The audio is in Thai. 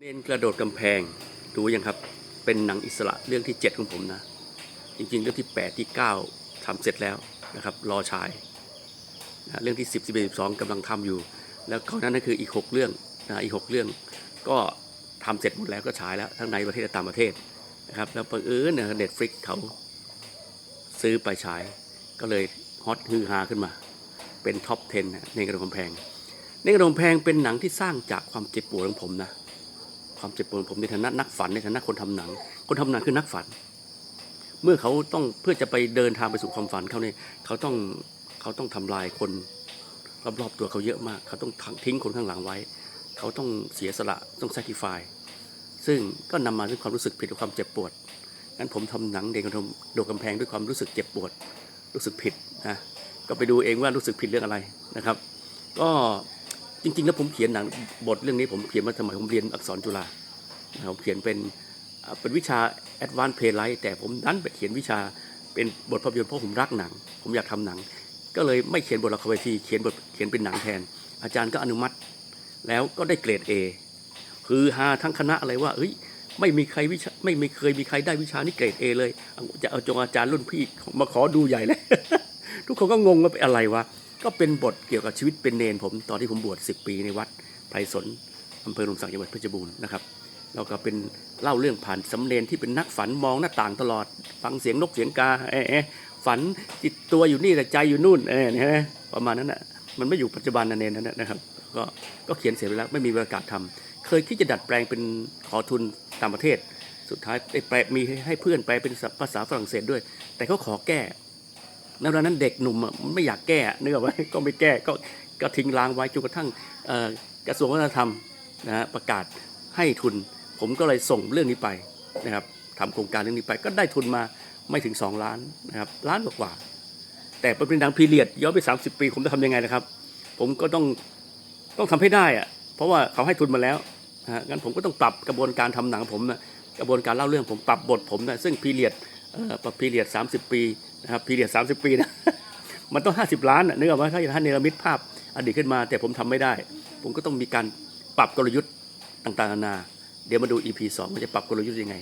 เนนกระโดดกำแพงดูยังครับ เป็นหนังอิสระเรื่องที่ 7 ของผมนะ จริงๆ เรื่องที่ 8 ที่ 9ทำเสร็จแล้วนะครับ รอฉายนะเรื่องที่ 10 11 12กำลังทำอยู่ แล้วก่อนหนนั้นคืออีก 6 เรื่องนะอีก 6 เรื่องก็ทำเสร็จหมดแล้วก็ฉายแล้ว ทั้งในประเทศและต่างประเทศนะครับ แล้วบังเอิญเนี่ยเน็ตฟลิกเขาซื้อไปฉายก็เลยฮอตฮือฮาขึ้นมา เป็นท็อป 10นะในกระโดดกำแพง ในกระโดดกำแพงเป็นหนังที่สร้างจากความเจ็บปวดของผมนะ ความเจ็บปวดผมในฐานะนักฝันในฐานะคนทำหนัง คนทำหนังคือนักฝัน เมื่อเขาต้องเพื่อจะไปเดินทางไปสู่ความฝันเขาเนี่ยเขาต้องเขาต้องทำลายคนรอบๆตัวเขาเยอะมาก เขาต้องทิ้งคนข้างหลังไว้ เขาต้องเสียสละต้อง sacrifice ซึ่งก็นำมาซึ่งความรู้สึกผิดความเจ็บปวดงั้นผมทำหนังเด็กกระทำโดดกำแพงด้วยความรู้สึกเจ็บปวด รู้สึกผิดนะก็ไปดูเองว่ารู้สึกผิดเรื่องอะไรนะครับ ก็ จริงๆแล้วผมเขียนหนังบทเรื่องนี้ผมเขียนมาสมัยผมเรียนอักษรจุฬาผมเขียนเป็นเป็นวิชา Advanced Playwright แต่ผมดันไปเขียนวิชาเป็นบทภาพยนตร์เพราะผมรักหนัง ผมอยากทำหนัง ก็เลยไม่เขียนบทละครเวทีเขียนบทเขียนเป็นหนังแทน อาจารย์ก็อนุมัติ แล้วก็ได้เกรด A คือฮาทั้งคณะอะไรว่าเฮ้ยไม่มีใครวิชาไม่มีเคยมีใครได้วิชานี้เกรด A เลยจะเอาจงอาจารย์รุ่นพี่มาขอดูใหญ่เลยทุกคนก็งงว่าเป็นอะไรวะ ก็เป็นบทเกี่ยวกับชีวิตเป็นเนนผม ตอนที่ผมบวช10 ปีในวัดไพรสนอำเภอหลมสักจังหวัดเพชรบูรณ์นะครับแล้วก็เป็นเล่าเรื่องผ่านสำเนนที่เป็นนักฝันมองหน้าต่างตลอด ฟังเสียงนกเสียงกาเอ๊ะเอ๊ะฝันจิตตัวอยู่นี่แต่ใจอยู่นู่นเอ๊ะนี่ยประมาณนั้นนะมันไม่อยู่ปัจจุบันนั่นเองนั่นนะนะครับ ก็ก็เขียนเสร็จไปแล้วไม่มีโอกาสทำเคยคิดจะดัดแปลงเป็นขอทุนต่างประเทศ สุดท้ายได้แปลมีให้เพื่อนแปลเป็นภาษาฝรั่งเศสด้วย แต่เขาขอแก้ ในเวลานั้นเด็กหนุ่มไม่อยากแก้เนึกอไหมก็ไม่แก้ก็ก็ทิ้งล้างไว้จนกระทั่งกระทรวงวัฒนธรรมนะฮะประกาศให้ทุน ผมก็เลยส่งเรื่องนี้ไปนะครับทำโครงการเรื่องนี้ไปก็ได้ทุนมาไม่ถึง 2 ล้านนะครับล้านกว่า แต่เป็นหนังพีเรียดย้อนไป 30 ปี ผมจะทำยังไงนะครับ ผมก็ต้องต้องทำให้ได้อะเพราะว่าเขาให้ทุนมาแล้วนะงั้นผมก็ต้องปรับกระบวนการทำหนังผมนะกระบวนการเล่าเรื่องผมปรับบทผมนะซึ่งพีเรียดเอ่อพีเรียด30 ปี นะครับพีเรียด30ปีนะมันต้องห้าสิบล้านนะนึกออกไหมถ้าท่านเนรมิตภาพอดีตขึ้นมา แต่ผมทำไม่ได้ ผมก็ต้องมีการปรับกลยุทธ์ต่างๆนานา เดี๋ยวมาดู EP 2ว่าจะปรับกลยุทธ์ยังไง